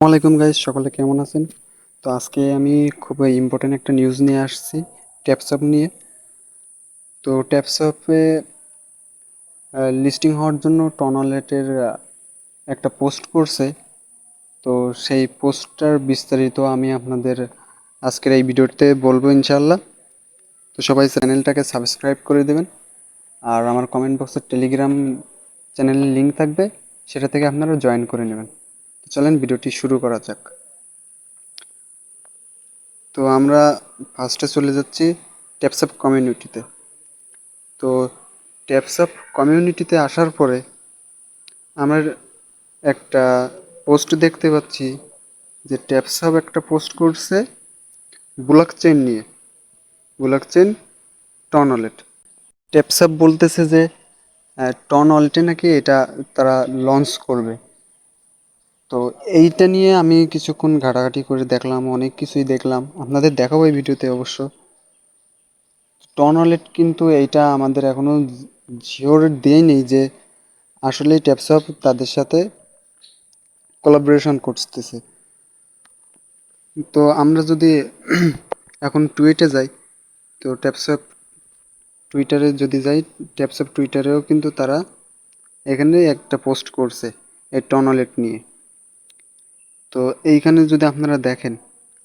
আসসালামাইকুম গাইজ সকলে কেমন আছেন? তো আজকে আমি খুব ইম্পর্টেন্ট একটা নিউজ নিয়ে আসছি ট্যাপসপ নিয়ে। তো ট্যাপসপে লিস্টিং হওয়ার জন্য টনলেটের একটা পোস্ট করছে। তো সেই পোস্টটার বিস্তারিত আমি আপনাদের আজকের এই ভিডিওতে বলব ইনশাল্লাহ তো সবাই চ্যানেলটাকে সাবস্ক্রাইব করে দেবেন। আর আমার কমেন্ট বক্সের টেলিগ্রাম চ্যানেলের লিঙ্ক থাকবে, সেটা থেকে আপনারা জয়েন করে নেবেন। চলেন ভিডিওটি শুরু করা যাক। তো আমরা ফার্স্টে চলে যাচ্ছি ট্যাপসঅ্যাপ কমিউনিটিতে তো ট্যাপসঅ্যাপ কমিউনিটিতে আসার পরে আমার একটা পোস্ট দেখতে পাচ্ছি যে ট্যাপসঅ্যাপ একটা পোস্ট করছে ব্লক চেন নিয়ে। Blockchain TON wallet TapSwap বলতেছে যে টন ওয়ালেটে নাকি এটা তারা লঞ্চ করবে। তো এইটা নিয়ে আমি কিছুক্ষণ ঘাটাঘাটি করে দেখলাম, অনেক কিছুই দেখলাম। আপনাদের দেখাবো এই ভিডিওতে অবশ্য। টন ওয়ালেট কিন্তু এইটা আমাদের এখনও জিওর দেয়নি যে আসলেই ট্যাপসঅপ তাদের সাথে কোলাবোরেশন করতেছে। তো আমরা যদি এখন টুইটে যাই, তো ট্যাপসঅপ টুইটারে যদি যাই ট্যাপসঅপ টুইটারেও কিন্তু তারা এখানে একটা পোস্ট করছে এই টনলেট নিয়ে। তো এইখানে যদি আপনারা দেখেন,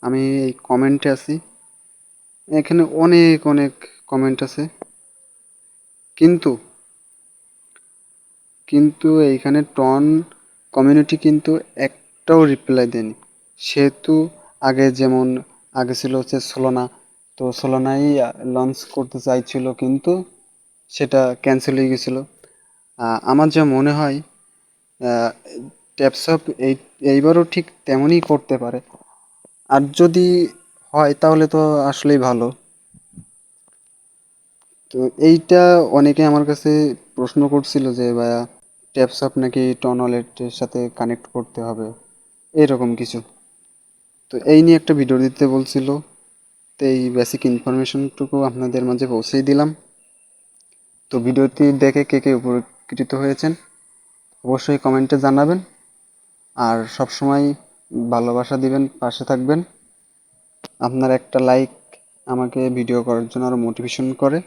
আমি এই কমেন্টে আছি। এখানে অনেক অনেক কমেন্ট আছে। কিন্তু কিন্তু এইখানে টন কমিউনিটি কিন্তু একটাও রিপ্লাই দেয়নি। সেহেতু আগে যেমন, আগে ছিল হচ্ছে সোলোনা তো সোলোনাই লঞ্চ করতে চাইছিল কিন্তু সেটা ক্যান্সেল হয়ে গেছিল। আমার যা মনে হয় ট্যাপসপ এই এইবারও ঠিক তেমনই করতে পারে। আর যদি হয় তাহলে তো আসলেই ভালো। তো এইটা অনেকে আমার কাছে প্রশ্ন করছিল যে, ভাইয়া ট্যাপসপ নাকি টন ওয়ালেটের সাথে কানেক্ট করতে হবে? এরকম কিছু। তো এই নিয়ে একটা ভিডিও দিতে বলছিল। তো এই বেসিক ইনফরমেশনটুকু আপনাদের মাঝে পৌঁছেই দিলাম। তো ভিডিওটি দেখে কে কে উপকৃত হয়েছেন, অবশ্যই কমেন্টে জানাবেন। আর সব সময় ভালোবাসা দিবেন, পাশে থাকবেন। আপনার একটা লাইক আমাকে ভিডিও করার জন্য আরও মোটিভেশন করে।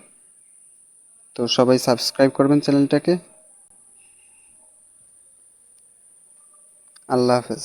তো সবাই সাবস্ক্রাইব করবেন চ্যানেলটাকে আল্লাহ হাফেজ।